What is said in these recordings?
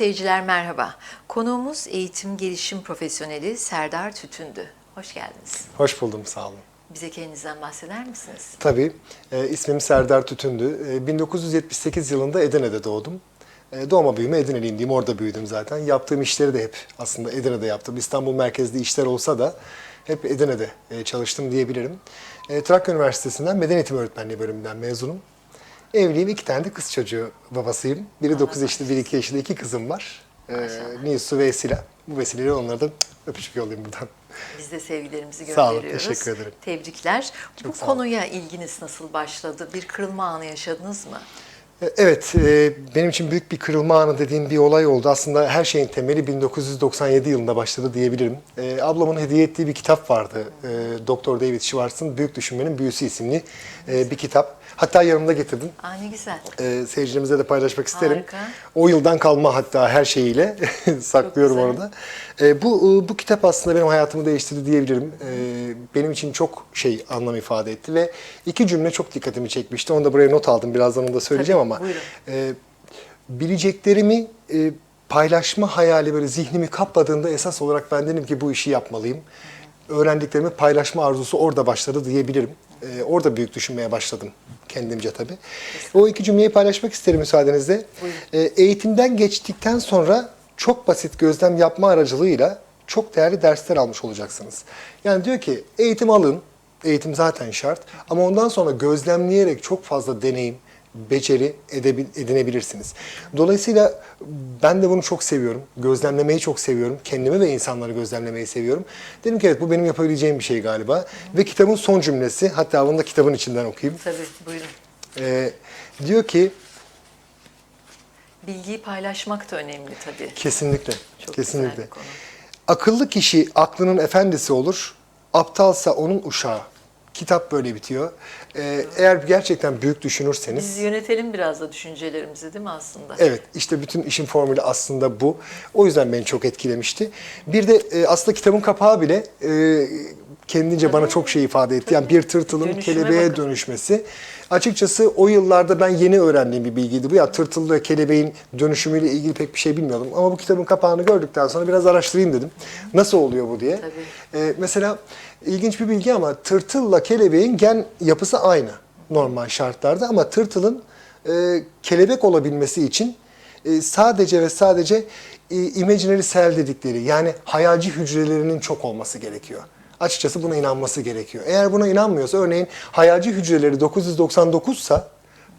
Seyirciler merhaba. Konuğumuz eğitim gelişim profesyoneli Serdar Tütündü. Hoş geldiniz. Hoş buldum, sağ olun. Bize kendinizden bahseder misiniz? Tabii, e, ismim Serdar Tütündü. E, 1978 yılında Edirne'de doğdum. E, doğma büyüme Edirne'liyim diyeyim, orada büyüdüm zaten. Yaptığım işleri de hep aslında Edirne'de yaptım. İstanbul merkezli işler olsa da hep Edirne'de e, çalıştım diyebilirim. E, Trakya Üniversitesi'nden Beden Eğitimi Öğretmenliği bölümünden mezunum. Evliyim, iki tane de kız çocuğu babasıyım. Biri 9 yaşında, biri 2 yaşında iki kızım var. E, Maşallah. Nisu ve Esila. Bu vesileyle onlara da öpücük yollayayım buradan. Biz de sevgilerimizi Sağ olun, gönderiyoruz. teşekkür ederim. Tebrikler. Çok Bu sağ olun. konuya ilginiz nasıl başladı? Bir kırılma anı yaşadınız mı? E, Evet, e, benim için büyük bir kırılma anı dediğim bir olay oldu. Aslında her şeyin temeli 1997 yılında başladı diyebilirim. E, ablamın hediye ettiği bir kitap vardı. E, Doktor David Schwartz'ın Büyük Düşünmenin Büyüsü isimli e, bir kitap. Hatta yanımda getirdim. Aa ne güzel. E, seyircilerimize de paylaşmak isterim. Harika. O yıldan kalma hatta her şeyiyle saklıyorum orada. E, bu e, bu kitap aslında benim hayatımı değiştirdi diyebilirim. E, benim için çok şey anlam ifade etti ve iki cümle çok dikkatimi çekmişti. Onu da buraya not aldım. Birazdan onu da söyleyeceğim Tabii, ama buyurun. e, bileceklerimi e, paylaşma hayali böyle zihnimi kapladığında esas olarak ben dedim ki bu işi yapmalıyım. Öğrendiklerimi paylaşma arzusu orada başladı diyebilirim. E, orada büyük düşünmeye başladım kendimce tabii. O iki cümleyi paylaşmak isterim müsaadenizle. E, eğitimden geçtikten sonra çok basit gözlem yapma aracılığıyla çok değerli dersler almış olacaksınız. Yani diyor ki eğitim alın, eğitim zaten şart ama ondan sonra gözlemleyerek çok fazla deneyim, beceri edinebilirsiniz. Dolayısıyla ben de bunu çok seviyorum. Gözlemlemeyi çok seviyorum. Kendimi ve insanları gözlemlemeyi seviyorum. Dedim ki evet bu benim yapabileceğim bir şey galiba. Ve kitabın son cümlesi, hatta bunu da kitabın içinden okuyayım. Tabii buyurun. Ee, diyor ki Bilgiyi paylaşmak da önemli tabii. kesinlikle, Çok kesinlikle. Akıllı kişi aklının efendisi olur, aptalsa onun uşağı. Kitap böyle bitiyor. Ee, eğer gerçekten büyük düşünürseniz... Biz yönetelim biraz da düşüncelerimizi değil mi aslında? Evet, işte bütün işin formülü aslında bu. O yüzden beni çok etkilemişti. Bir de e, aslında kitabın kapağı bile e, kendince bana çok şey ifade etti. Yani bir tırtılın Dönüşüme kelebeğe bakın. dönüşmesi. Açıkçası o yıllarda ben yeni öğrendiğim bir bilgiydi bu. Ya tırtıl ve kelebeğin dönüşümüyle ilgili pek bir şey bilmiyordum. Ama bu kitabın kapağını gördükten sonra biraz araştırayım dedim. Nasıl oluyor bu diye. Tabii. E, mesela ilginç bir bilgi ama tırtılla kelebeğin gen yapısı aynı normal şartlarda ama tırtılın e, kelebek olabilmesi için e, sadece ve sadece e, imaginary cell dedikleri yani hayalci hücrelerinin çok olması gerekiyor. Açıkçası buna inanması gerekiyor. Eğer buna inanmıyorsa örneğin hayalci hücreleri 999 sa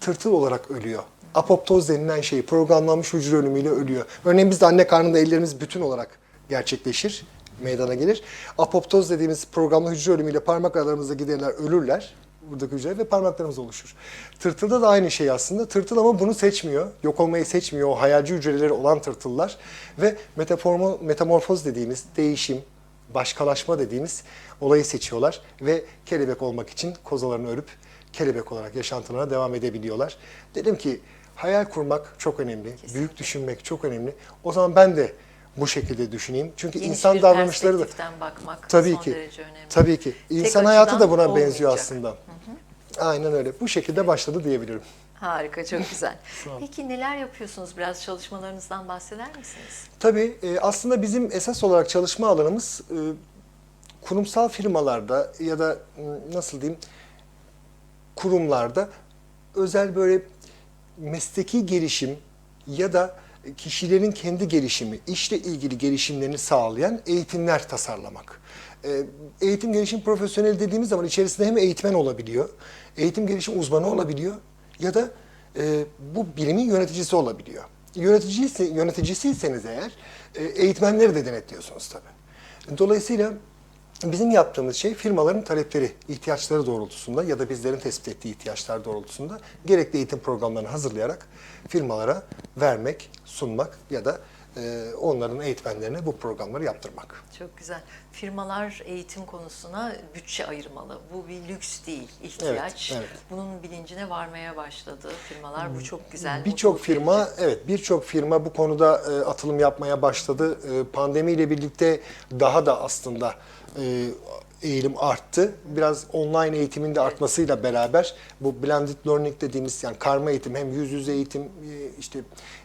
tırtıl olarak ölüyor. Apoptoz denilen şey programlanmış hücre ölümüyle ölüyor. Örneğin bizde anne karnında ellerimiz bütün olarak gerçekleşir, meydana gelir. Apoptoz dediğimiz programlı hücre ölümüyle parmak aralarımızda giderler, ölürler buradaki hücreler ve parmaklarımız oluşur. Tırtılda da aynı şey aslında. Tırtıl ama bunu seçmiyor. Yok olmayı seçmiyor. O hayalci hücreleri olan tırtıllar. Ve metamorfoz dediğimiz değişim, başkalaşma dediğimiz olayı seçiyorlar. Ve kelebek olmak için kozalarını örüp kelebek olarak yaşantılarına devam edebiliyorlar. Dedim ki hayal kurmak çok önemli. Büyük düşünmek çok önemli. O zaman ben de bu şekilde düşüneyim. Çünkü Geniş insan davranışları da bakmak Tabii son ki. derece önemli. Tabii ki. Tek İnsan hayatı da buna benziyor olmayacak. aslında. Aynen öyle. Bu şekilde başladı diyebilirim. Harika, çok güzel. Peki neler yapıyorsunuz? Biraz çalışmalarınızdan bahseder misiniz? Tabii e, aslında bizim esas olarak çalışma alanımız e, kurumsal firmalarda ya da m, nasıl diyeyim kurumlarda özel böyle mesleki gelişim ya da kişilerin kendi gelişimi, işle ilgili gelişimlerini sağlayan eğitimler tasarlamak. E, Eğitim gelişim profesyoneli dediğimiz zaman içerisinde hem eğitmen olabiliyor, eğitim gelişim uzmanı olabiliyor ya da e, bu bilimin yöneticisi olabiliyor. Yöneticiyse, yöneticisiyseniz eğer e, eğitmenleri de denetliyorsunuz tabii. Dolayısıyla Bizim yaptığımız şey firmaların talepleri, ihtiyaçları doğrultusunda ya da bizlerin tespit ettiği ihtiyaçlar doğrultusunda gerekli eğitim programlarını hazırlayarak firmalara vermek, sunmak ya da e, onların eğitmenlerine bu programları yaptırmak. Çok güzel. Firmalar eğitim konusuna bütçe ayırmalı. Bu bir lüks değil, ihtiyaç. Evet, evet. Bunun bilincine varmaya başladı firmalar. Bu çok güzel. Birçok firma, verici. evet birçok firma bu konuda e, atılım yapmaya başladı. E, pandemiyle birlikte daha da aslında e, eğilim arttı. Biraz online eğitimin de artmasıyla beraber bu blended learning dediğimiz yani karma eğitim hem yüz yüze eğitim, e, işte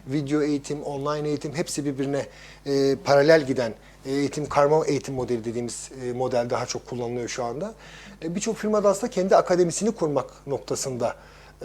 video eğitim, online eğitim hepsi birbirine e, paralel giden eğitim karma eğitim modeli dediğimiz e, model daha çok kullanılıyor şu anda. E, Birçok firmada aslında kendi akademisini kurmak noktasında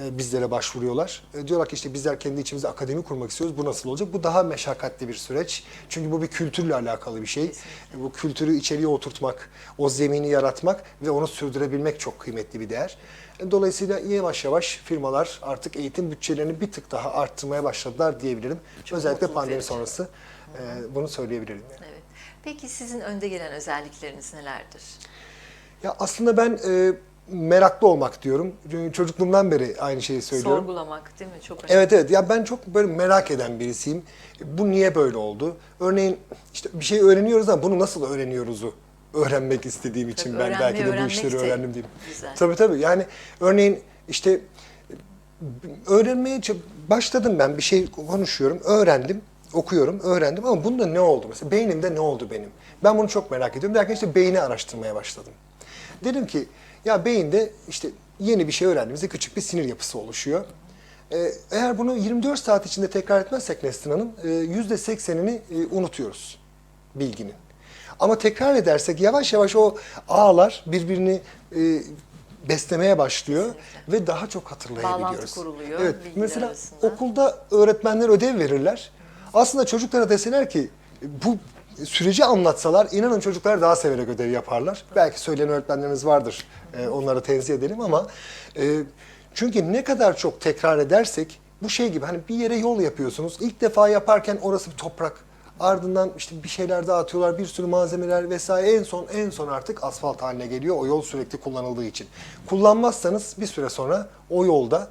e, bizlere başvuruyorlar. E, Diyorlar ki işte bizler kendi içimizde akademi kurmak istiyoruz. Bu nasıl olacak? Bu daha meşakkatli bir süreç. Çünkü bu bir kültürle alakalı bir şey. E, Bu kültürü içeriye oturtmak, o zemini yaratmak ve onu sürdürebilmek çok kıymetli bir değer. E, Dolayısıyla yavaş yavaş firmalar artık eğitim bütçelerini bir tık daha arttırmaya başladılar diyebilirim. Çok Özellikle pandemi verici. sonrası e, bunu söyleyebilirim. yani. Evet. Peki sizin önde gelen özellikleriniz nelerdir? Ya aslında ben e, meraklı olmak diyorum. Çocukluğumdan beri aynı şeyi söylüyorum. Sorgulamak değil mi? Çok önemli. Evet evet ya ben çok böyle merak eden birisiyim. Bu niye böyle oldu? Örneğin işte bir şey öğreniyoruz ama bunu nasıl öğreniyoruzu öğrenmek istediğim için Tabii ben belki de bu işleri öğrendim diyeyim. güzel. Tabii tabii yani örneğin işte öğrenmeye başladım ben bir şey konuşuyorum, öğrendim, okuyorum, öğrendim ama bunda ne oldu mesela? Beynimde ne oldu benim? Ben bunu çok merak ediyorum. Derken işte beyni araştırmaya başladım. Dedim ki ya beyinde işte yeni bir şey öğrendiğimizde küçük bir sinir yapısı oluşuyor. Ee, eğer bunu 24 saat içinde tekrar etmezsek Nesrin Hanım e, %80'ini e, unutuyoruz bilginin. Ama tekrar edersek yavaş yavaş o ağlar birbirini e, beslemeye başlıyor ve daha çok hatırlayabiliyoruz. Bağlantı kuruluyor Evet. Mesela arasında. okulda öğretmenler ödev verirler. Aslında çocuklara deseler ki bu süreci anlatsalar inanın çocuklar daha severek ödev yaparlar. Belki söyleyen öğretmenleriniz vardır. E, onlara tenzih edelim ama e, çünkü ne kadar çok tekrar edersek bu şey gibi hani bir yere yol yapıyorsunuz. İlk defa yaparken orası bir toprak. Ardından işte bir şeyler daha atıyorlar, bir sürü malzemeler vesaire. En son en son artık asfalt haline geliyor o yol sürekli kullanıldığı için. Kullanmazsanız bir süre sonra o yolda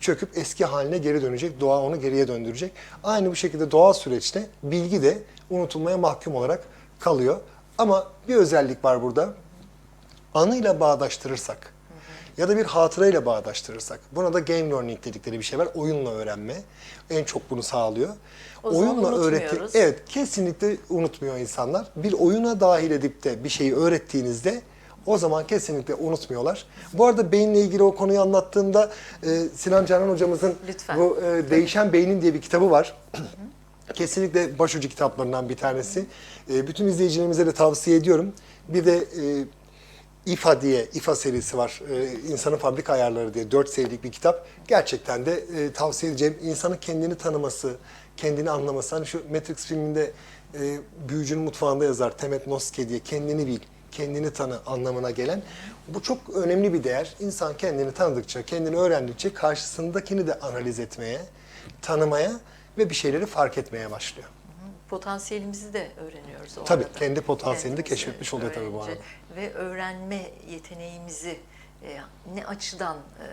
çöküp eski haline geri dönecek. Doğa onu geriye döndürecek. Aynı bu şekilde doğal süreçte bilgi de unutulmaya mahkum olarak kalıyor. Ama bir özellik var burada. Anıyla bağdaştırırsak ya da bir hatırayla bağdaştırırsak. Buna da game learning dedikleri bir şey var. Oyunla öğrenme. En çok bunu sağlıyor. O zaman öğretti. Evet, kesinlikle unutmuyor insanlar. Bir oyuna dahil edip de bir şeyi öğrettiğinizde o zaman kesinlikle unutmuyorlar. Bu arada beyinle ilgili o konuyu anlattığımda e, Sinan Canan hocamızın Lütfen. bu e, Değişen Beynin diye bir kitabı var. Kesinlikle başucu kitaplarından bir tanesi. E, bütün izleyicilerimize de tavsiye ediyorum. Bir de e, İFA diye, İFA serisi var. E, İnsanın Fabrika Ayarları diye dört serilik bir kitap. Gerçekten de e, tavsiye edeceğim. İnsanın kendini tanıması, kendini anlaması. Hani şu Matrix filminde e, büyücünün mutfağında yazar Temet Noske diye kendini bil, kendini tanı anlamına gelen. Bu çok önemli bir değer. İnsan kendini tanıdıkça, kendini öğrendikçe karşısındakini de analiz etmeye, tanımaya ve bir şeyleri fark etmeye başlıyor. Potansiyelimizi de öğreniyoruz o Tabii, arada. kendi potansiyelini de Kendimizi keşfetmiş oluyor tabii bu öğrenince arada. Ve öğrenme yeteneğimizi e, ne açıdan e,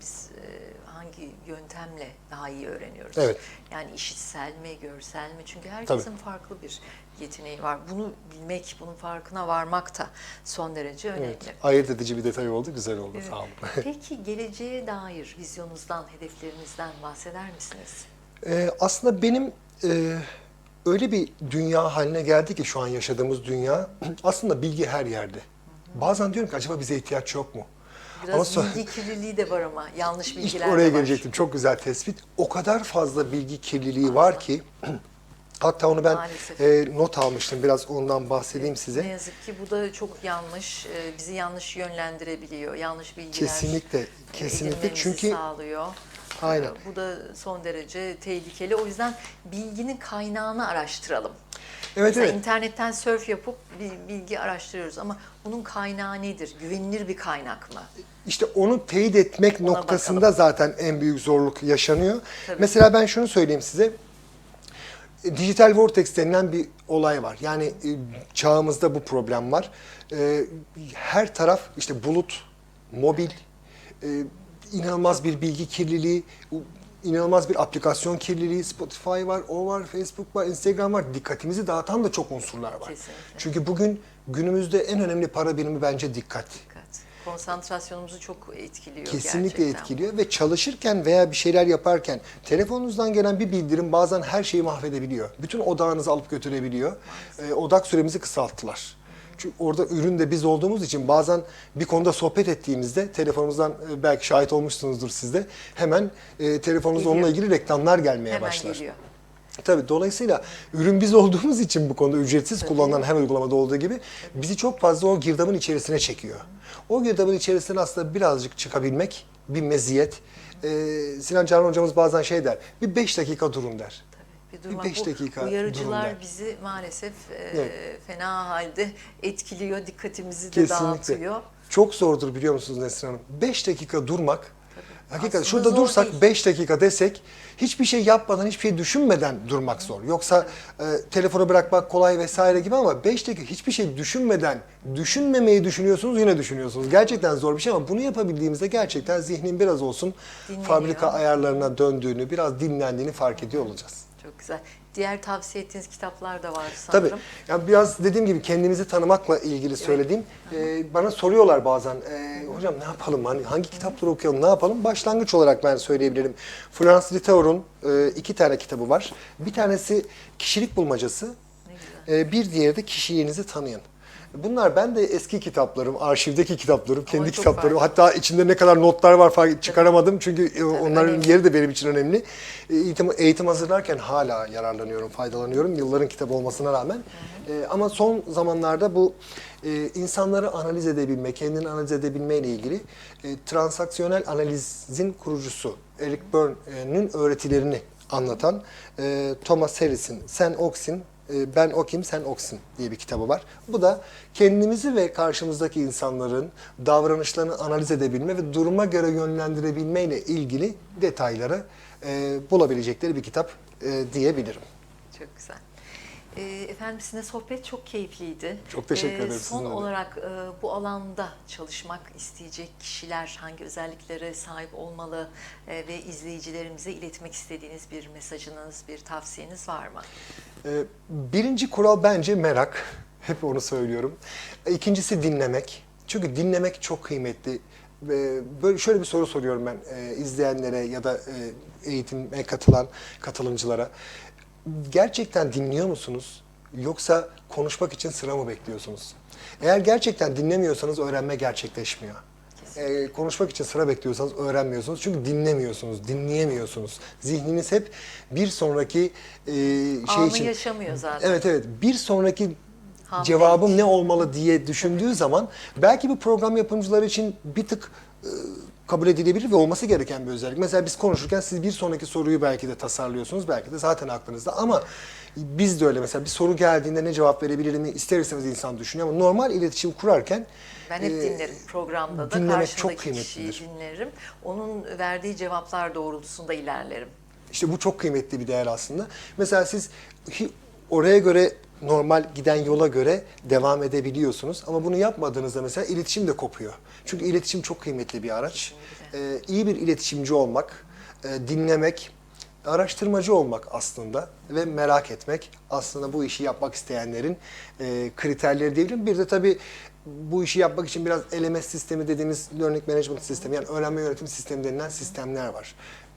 biz e, hangi yöntemle daha iyi öğreniyoruz? Evet. Yani işitsel mi, görsel mi? Çünkü herkesin farklı bir yeteneği var. Bunu bilmek, bunun farkına varmak da son derece önemli. Evet, ayırt edici bir detay oldu, güzel oldu. Evet. Sağ olun. Peki geleceğe dair vizyonunuzdan, hedeflerinizden bahseder misiniz? Ee, aslında benim e, öyle bir dünya haline geldi ki şu an yaşadığımız dünya aslında bilgi her yerde. Bazen diyorum ki acaba bize ihtiyaç yok mu? Biraz Ama bilgi kirliliği de var ama yanlış bilgiler İşte de oraya var. gelecektim. Çok güzel tespit. O kadar fazla bilgi kirliliği var ki hatta onu ben Maalesef. e, not almıştım. Biraz ondan bahsedeyim Ne size. yazık ki bu da çok yanlış, e, bizi yanlış yönlendirebiliyor. Yanlış bilgiler Kesinlikle, e, kesinlikle. Çünkü sağlıyor. Aynen. E, Bu da son derece tehlikeli. O yüzden bilginin kaynağını araştıralım. Evet Mesela evet. internetten surf yapıp bir bilgi araştırıyoruz ama bunun kaynağı nedir? Güvenilir bir kaynak mı? İşte onu teyit etmek Ona noktasında zaten en büyük zorluk yaşanıyor. Tabii. Mesela ben şunu söyleyeyim size. Dijital vortex denilen bir olay var. Yani e, çağımızda bu problem var. E, Her taraf işte bulut, mobil, e, inanılmaz bir bilgi kirliliği, inanılmaz bir aplikasyon kirliliği, Spotify var, o var, Facebook var, Instagram var. Dikkatimizi dağıtan da çok unsurlar var. Kesinlikle. Çünkü bugün günümüzde en önemli para birimi bence dikkat. Dikkat. Konsantrasyonumuzu çok etkiliyor Kesinlikle gerçekten. etkiliyor ve çalışırken veya bir şeyler yaparken telefonunuzdan gelen bir bildirim bazen her şeyi mahvedebiliyor. Bütün odağınızı alıp götürebiliyor. Ee, odak süremizi kısalttılar. Çünkü orada ürün de biz olduğumuz için bazen bir konuda sohbet ettiğimizde telefonumuzdan e, belki şahit olmuşsunuzdur siz de hemen e, telefonunuz Geliyor. onunla ilgili reklamlar gelmeye Hemen başlar. geliyor. Tabii dolayısıyla ürün biz olduğumuz için bu konuda ücretsiz kullanılan her uygulamada olduğu gibi bizi çok fazla o girdabın içerisine çekiyor. O girdabın içerisine aslında birazcık çıkabilmek bir meziyet. Ee, Sinan Canan hocamız bazen şey der, bir 5 dakika durun der. Bir beş bu dakika uyarıcılar durun der. bizi maalesef e, Evet. fena halde etkiliyor, dikkatimizi de Kesinlikle. dağıtıyor. Çok zordur biliyor musunuz Nesrin Hanım? 5 dakika durmak, hakikaten Aslında şurada dursak değil. 5 dakika desek hiçbir şey yapmadan, hiçbir şey düşünmeden durmak zor. Yoksa e, telefonu bırakmak kolay vesaire gibi ama 5 dakika hiçbir şey düşünmeden, düşünmemeyi düşünüyorsunuz yine düşünüyorsunuz. Gerçekten zor bir şey ama bunu yapabildiğimizde gerçekten zihnin biraz olsun Dinleniyor. fabrika ayarlarına döndüğünü, biraz dinlendiğini fark ediyor olacağız. Çok güzel. Diğer tavsiye ettiğiniz kitaplar da var Tabii. sanırım. Yani biraz dediğim gibi kendimizi tanımakla ilgili söylediğim. Ee, bana soruyorlar bazen, "Ee, hocam ne yapalım, hani hangi kitapları okuyalım, ne yapalım? Başlangıç olarak ben söyleyebilirim. Florence Litour'un e, iki tane kitabı var. Bir tanesi Kişilik Bulmacası, Ne güzel. e, bir diğeri de Kişiliğinizi Tanıyın. Bunlar ben de eski kitaplarım, arşivdeki kitaplarım, kendi kitaplarım. farklı. Hatta içinde ne kadar notlar var fark çıkaramadım çünkü e, onların önemli. yeri de benim için önemli. E, Eğitim, eğitim hazırlarken hala yararlanıyorum, faydalanıyorum yılların kitabı olmasına rağmen. E, ama son zamanlarda bu e, insanları analiz edebilme, kendini analiz edebilme ile ilgili e, transaksiyonel analizin kurucusu Eric Berne'nin öğretilerini anlatan e, Thomas Harris'in Sen Oksin, e, Ben Okim, Sen Oksin diye bir kitabı var. Bu da kendimizi ve karşımızdaki insanların davranışlarını analiz edebilme ve duruma göre yönlendirebilme ile ilgili detayları e, bulabilecekleri bir kitap e, diyebilirim. Çok güzel. Ee, efendim sizinle sohbet çok keyifliydi. Çok teşekkür ederim, Son sizinle de. olarak e, bu alanda çalışmak isteyecek kişiler hangi özelliklere sahip olmalı e, ve izleyicilerimize iletmek istediğiniz bir mesajınız, bir tavsiyeniz var mı? E, birinci kural bence merak. Hep onu söylüyorum. E, İkincisi dinlemek. Çünkü dinlemek çok kıymetli. E, Böyle şöyle bir soru soruyorum ben e, izleyenlere ya da e, eğitime katılan katılımcılara. Gerçekten dinliyor musunuz? Yoksa konuşmak için sıra mı bekliyorsunuz? Eğer gerçekten dinlemiyorsanız öğrenme gerçekleşmiyor. E, konuşmak için sıra bekliyorsanız öğrenmiyorsunuz. Çünkü dinlemiyorsunuz, dinleyemiyorsunuz. Zihniniz hep bir sonraki e, şey Anı için... yaşamıyor zaten. Evet evet. Bir sonraki Hamle cevabım ne olmalı diye düşündüğü zaman belki bu program yapımcıları için bir tık e, kabul edilebilir ve olması gereken bir özellik. Mesela biz konuşurken siz bir sonraki soruyu belki de tasarlıyorsunuz. Belki de zaten aklınızda ama biz de öyle mesela bir soru geldiğinde ne cevap verebilirim ister istemez insan düşünüyor ama normal iletişim kurarken Ben hep e, dinlerim programda da dinlemek çok kıymetlidir. dinlerim. Onun verdiği cevaplar doğrultusunda ilerlerim. İşte bu çok kıymetli bir değer aslında. Mesela siz oraya göre normal giden yola göre devam edebiliyorsunuz. Ama bunu yapmadığınızda mesela iletişim de kopuyor. Çünkü iletişim çok kıymetli bir araç. Ee, iyi bir iletişimci olmak, e, dinlemek, araştırmacı olmak aslında ve merak etmek aslında bu işi yapmak isteyenlerin e, kriterleri diyebilirim. Bir de tabii bu işi yapmak için biraz LMS sistemi dediğimiz Learning Management sistemi yani öğrenme yönetim sistemi denilen sistemler var.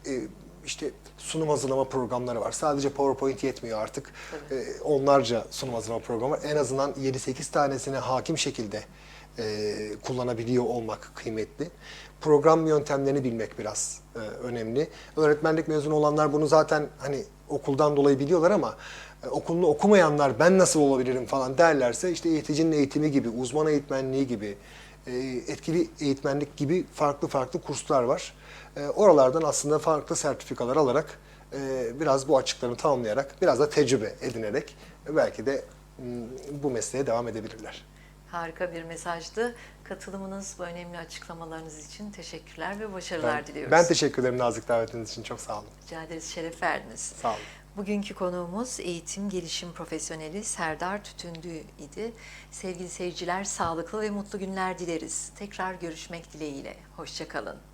E, işte sunum hazırlama programları var. Sadece PowerPoint yetmiyor artık. E, onlarca sunum hazırlama programı var. En azından 7-8 tanesine hakim şekilde e, kullanabiliyor olmak kıymetli. Program yöntemlerini bilmek biraz e, önemli. Öğretmenlik mezunu olanlar bunu zaten hani okuldan dolayı biliyorlar ama e, okulunu okumayanlar ben nasıl olabilirim falan derlerse işte eğiticinin eğitimi gibi, uzman eğitmenliği gibi, etkili eğitmenlik gibi farklı farklı kurslar var. E, oralardan aslında farklı sertifikalar alarak e, biraz bu açıklarını tamamlayarak biraz da tecrübe edinerek belki de bu mesleğe devam edebilirler. Harika bir mesajdı. Katılımınız, bu önemli açıklamalarınız için teşekkürler ve başarılar Ben, diliyoruz. ben teşekkür ederim nazik davetiniz için. Çok sağ olun. Rica ederiz, şeref verdiniz. Sağ olun. Bugünkü konuğumuz eğitim gelişim profesyoneli Serdar Tütündü idi. Sevgili seyirciler, sağlıklı ve mutlu günler dileriz. Tekrar görüşmek dileğiyle. Hoşçakalın.